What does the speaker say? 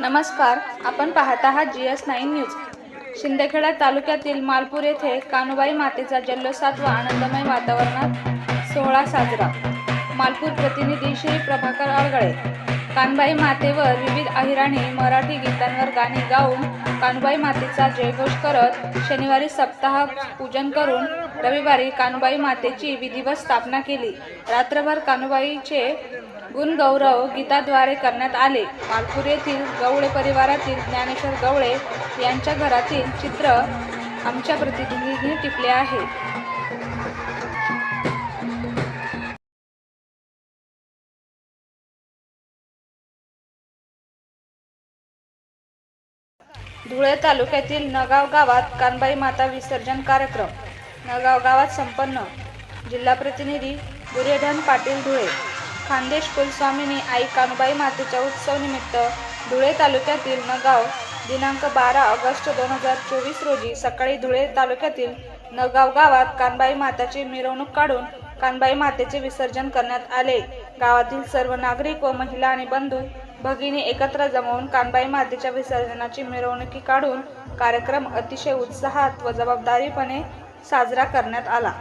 नमस्कार आपण पाहत आहात G S nine news. Shindkheda तालुक्यातील मालपूर येथे कानुबाई मातेचा जल्लोषात व आनंदमय वातावरणात सोहळा साजरा. मालपूर प्रतिनिधी श्री प्रभाकर आळगळे कानबाई मातेवर विविध अहिराणी मराठी गीतांवर गाणी गाऊन कानुबाई मातेचा जयघोष करत शनिवारी सप्ताह पूजन करून रविवारी कानुबाई मातेची विधिवत स्थापना केली. रात्रभर कानुबाईचे गुणगौरव गीताद्वारे करण्यात आले. मालपूर येथील गवळे परिवारातील ज्ञानेश्वर गवळे यांच्या घरातील चित्र आमच्या प्रतिनिधींनी टिपले आहे. धुळे तालुक्यातील नगाव गावात कानबाई माता विसर्जन कार्यक्रम नगाव गावात संपन्न. जिल्हा प्रतिनिधी दुर्योधन पाटील धुळे खानदेश कुलस्वामिनी आई कानुबाई मातेच्या उत्सवनिमित्त धुळे तालुक्यातील नगाव दिनांक बारा ऑगस्ट दोन हजार चोवीस रोजी सकाळी धुळे तालुक्यातील नगाव गावात कानबाई माताची मिरवणूक काढून कानबाई मातेचे विसर्जन करण्यात आले. गावातील सर्व नागरिक व महिला आणि बंधू भगिनी एकत्र जमवून कानबाई मातेच्या विसर्जनाची मिरवणुकी काढून कार्यक्रम अतिशय उत्साहात व जबाबदारीपणे साजरा करण्यात आला.